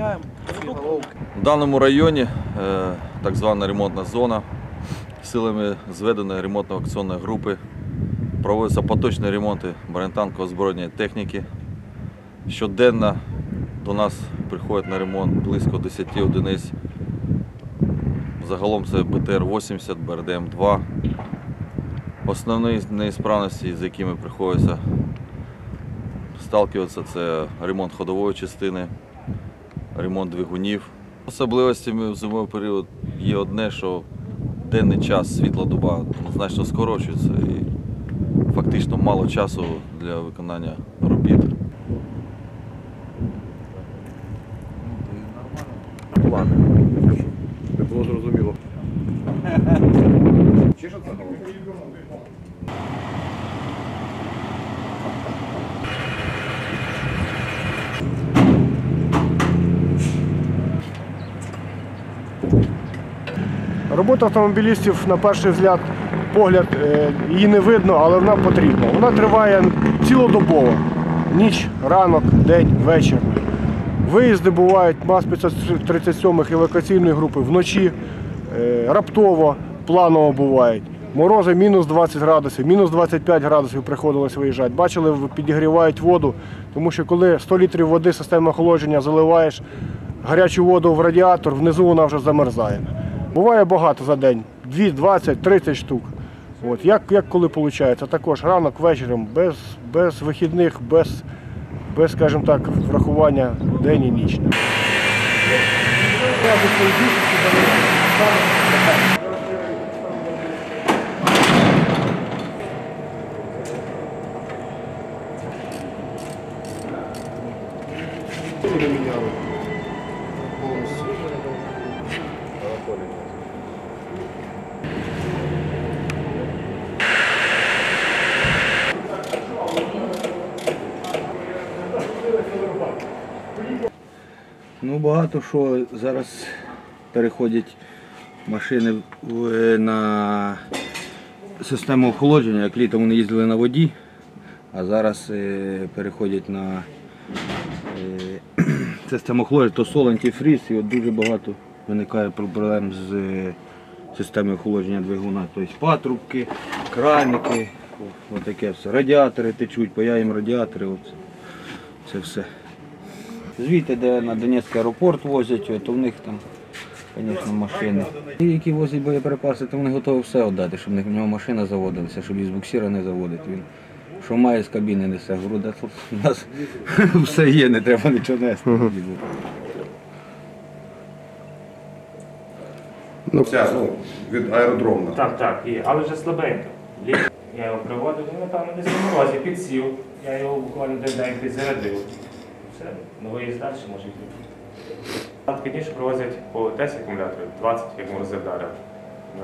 міняємо. В даному районі е, так звана ремонтна зона силами зведеної ремонтно-акційної групи проводяться поточні ремонти бронетанково озброєння техніки. Щоденно до нас приходять на ремонт близько 10 одиниць. Загалом це БТР-80, БРДМ-2. Основні неісправності, з якими приходиться сталкиватися, це ремонт ходової частини, ремонт двигунів. Особливостями в зимовий період є одне, що денний час світла доба значно скорочується і фактично мало часу для виконання робіт. Ладно. Це було зрозуміло. Робота автомобілістів на перший взгляд, погляд, е, її не видно, але вона потрібна. Вона триває цілодобово. Ніч, ранок, день, вечір. Виїзди бувають МАЗ 537 евакуаційної групи вночі, е, раптово, планово бувають. Морози мінус 20 градусів, мінус 25 градусів приходилось виїжджати. Бачили, підігрівають воду, тому що коли 100 літрів води системи охолодження заливаєш гарячу воду в радіатор, внизу вона вже замерзає. Буває багато за день, 2, 20, 30 штук. От, як, як коли виходить, також ранок, вечором, без, без вихідних, без, без, скажімо так, врахування день і ніч. Ну, багато що зараз переходять машини на систему охолодження. Як літом вони їздили на воді, а зараз е, переходять на е, систему охолодження, то сол, антифріз, і от дуже багато виникає проблем з е, системою охолодження двигуна. Тобто патрубки, краники, отаке все. Радіатори течуть, паяємо радіатори. От. Це все. Звідти, де на Донецький аеропорт возять, то в них там, звісно, машини. Ті, які возять боєприпаси, то вони готові все віддати, щоб в нього машина заводилася, щоб із буксира не заводити. Він що має з кабіни несе. Говорю, да тут у нас все є, не треба нічого нести. Ця, ну, від аеродромна. Так, так, є, але вже слабенько. Лі- Я його приводив, він, напевно, десь на морозі підсів. Я його буквально десь день підзарядив. Все, на виїзд далі може йти. А Пізніше привозять по 10 акумуляторів, 20, як морози вдарив. Е,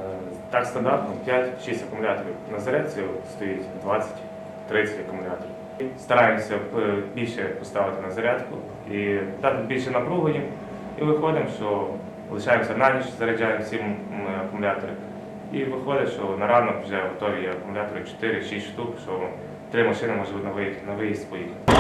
Так стандартно 5-6 акумуляторів. На зарядці стоїть 20-30 акумуляторів. Стараємося е, більше поставити на зарядку і дати більше напруги. І виходимо, що лишаємося на ніч, заряджаємо 7 акумулятори. І виходить, що на ранок вже готові акумулятори 4-6 штук, що три машини можуть на виїзд поїхати.